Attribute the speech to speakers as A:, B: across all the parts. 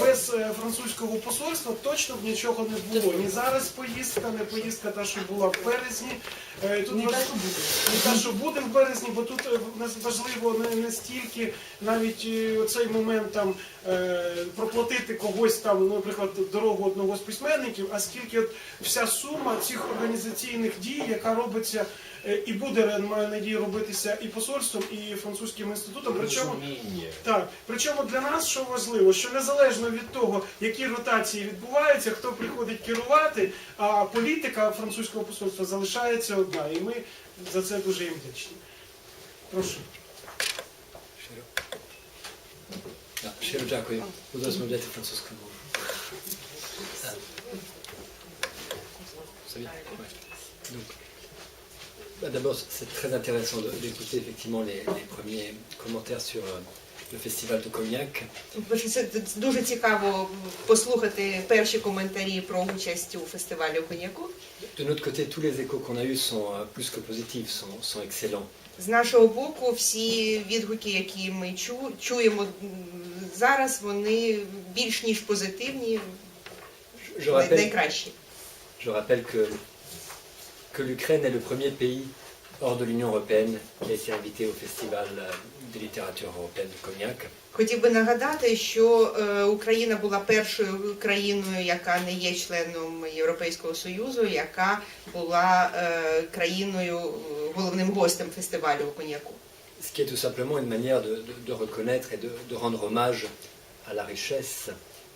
A: без е, французького посольства точно б нічого не було. Ні зараз поїздка, не поїздка та, що була в березні. Е, Тут
B: Не
A: важ-
B: та, що буде.
A: не те, що буде в березні, бо тут е, важливо не, не стільки навіть оцей момент там проплатити когось там, ну, наприклад, дорогу одного з письменників, а скільки от вся сума цих організаційних дій, яка робиться і буде маю надію робитися і посольством, і французьким інститутом. Причому так, причому для нас що важливо, що незалежно від того, які ротації відбуваються, хто приходить керувати, а політика французького посольства залишається одна. І ми за це дуже їм вдячні. Прошу.
C: Щиро дякую. Буду розмовляти французькою мовою. D'abord, c'est très intéressant d'écouter effectivement les, les premiers commentaires sur euh, festival de Cognac.
B: Перше, Це дуже цікаво послухати перші коментарі про участь у фестивалі коньяку.
C: De notre côté, tous les échos qu'on a eus sont euh, plus que positifs, sont, sont excellents.
B: З нашого боку, всі відгуки, які ми чу- чуємо зараз, вони більш ніж позитивні,
C: Je
B: най-
C: rappelle,
B: найкращі.
C: je rappelle que, que l'Ukraine est le premier pays hors de l'Union européenne qui a été invité au festival euh, de littérature européenne de Cognac.
B: Хотів би нагадати, що е, Україна була першою країною, яка не є членом Європейського Союзу, яка була е, країною е, головним гостем фестивалю коньяку.
C: Ce qui est tout simplement une manière de, de- de reconnaître et de, de rendre hommage à la richesse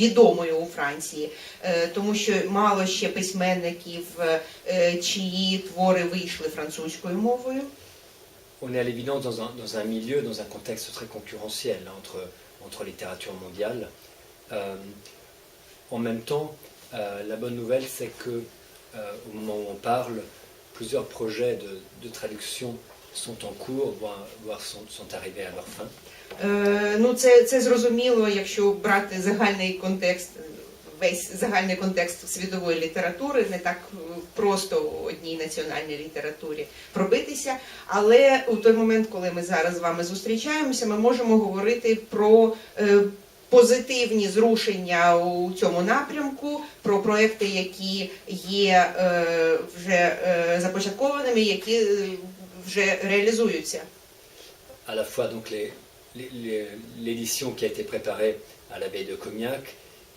B: відомою у Франції, Е, тому що мало ще письменників, е, чиї твори вийшли французькою мовою.
C: On est à l'évidence dans un, dans un milieu, dans un contexte très concurrentiel hein, entre, entre littérature mondiale. Euh, en même temps, euh, la bonne nouvelle, c'est que euh, au moment où on parle, plusieurs projets de, de traduction sont en cours, voire, voire sont, sont arrivés à leur fin.
B: Е, Ну, це, це зрозуміло, якщо брати загальний контекст, весь загальний контекст світової літератури, не так е, просто одній національній літературі пробитися. Але у той момент, коли ми зараз з вами зустрічаємося, ми можемо говорити про е, позитивні зрушення у цьому напрямку, про проекти, які є е, вже е, започаткованими, які е, вже реалізуються.
C: À la fois donc l'édition qui a été préparée à l'abbaye de Cognac,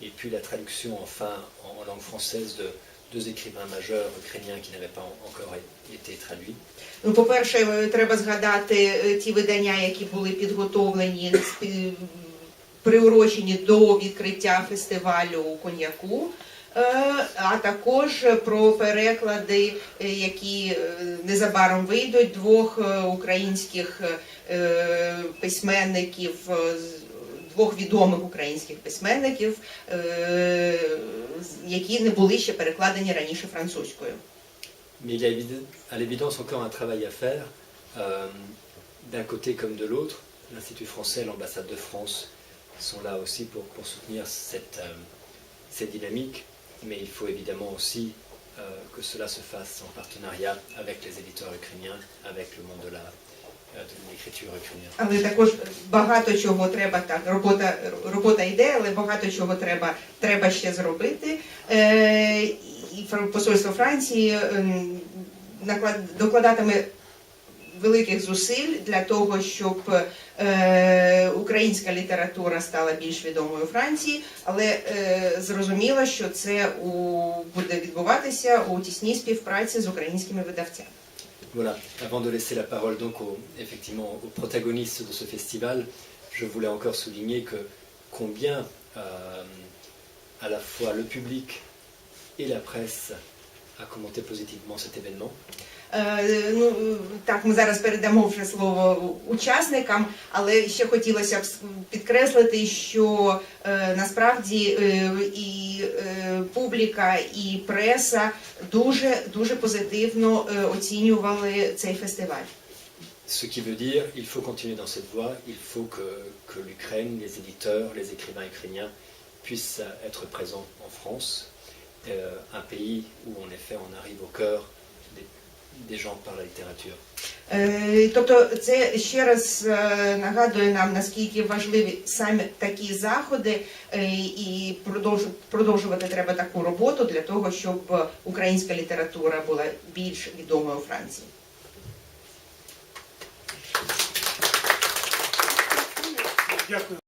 C: et puis la traduction enfin en, langue française de deux écrivains majeurs ukrainiens qui n'avaient pas encore été traduits.
B: Ну, по-перше, е, треба згадати е, ті видання, які були підготовлені, приурочені до відкриття фестивалю коньяку. Е, А також про переклади, е, які е, незабаром вийдуть двох е, українських е, письменників, е, двох відомих українських письменників, е, які не були ще перекладені раніше французькою.
C: Mais il y a à l'évidence encore un travail à faire, euh, d'un côté comme de l'autre. L'Institut français, l'ambassade de France sont là aussi pour, pour soutenir cette, euh, cette dynamique, mais il faut évidemment aussi euh, que cela se fasse en partenariat avec les éditeurs ukrainiens, avec le monde de la euh.
B: Але також багато чого треба так. Робота робота йде, але багато чого треба, треба ще зробити. Е, і посольство Франції ем, наклад, докладатиме великих зусиль для того, щоб е, українська література стала більш відомою у Франції, але е, зрозуміло, що це буде відбуватися у тісній співпраці з українськими видавцями.
C: Voilà, avant de laisser la parole donc aux, effectivement aux protagonistes de ce festival, je voulais encore souligner que combien euh, à la fois le public et la presse a commenté positivement cet événement.
B: Е, Ну так, ми зараз передамо вже слово учасникам, але ще хотілося б підкреслити, що е, насправді е, і е, публіка і преса дуже дуже позитивно е, оцінювали цей фестиваль.
C: Ce qui veut dire il faut continuer dans cette voie, il faut que, que l'Ukraine, les éditeurs, les écrivains ukrainiens puissent être présents en France, euh, un pays où en effet on arrive au cœur des, des gens par la littérature.
B: Е, Тобто, це ще раз е, нагадує нам наскільки важливі саме такі заходи, е, і продовжувати треба таку роботу для того, щоб українська література була більш відомою у Франції.
A: Дякую.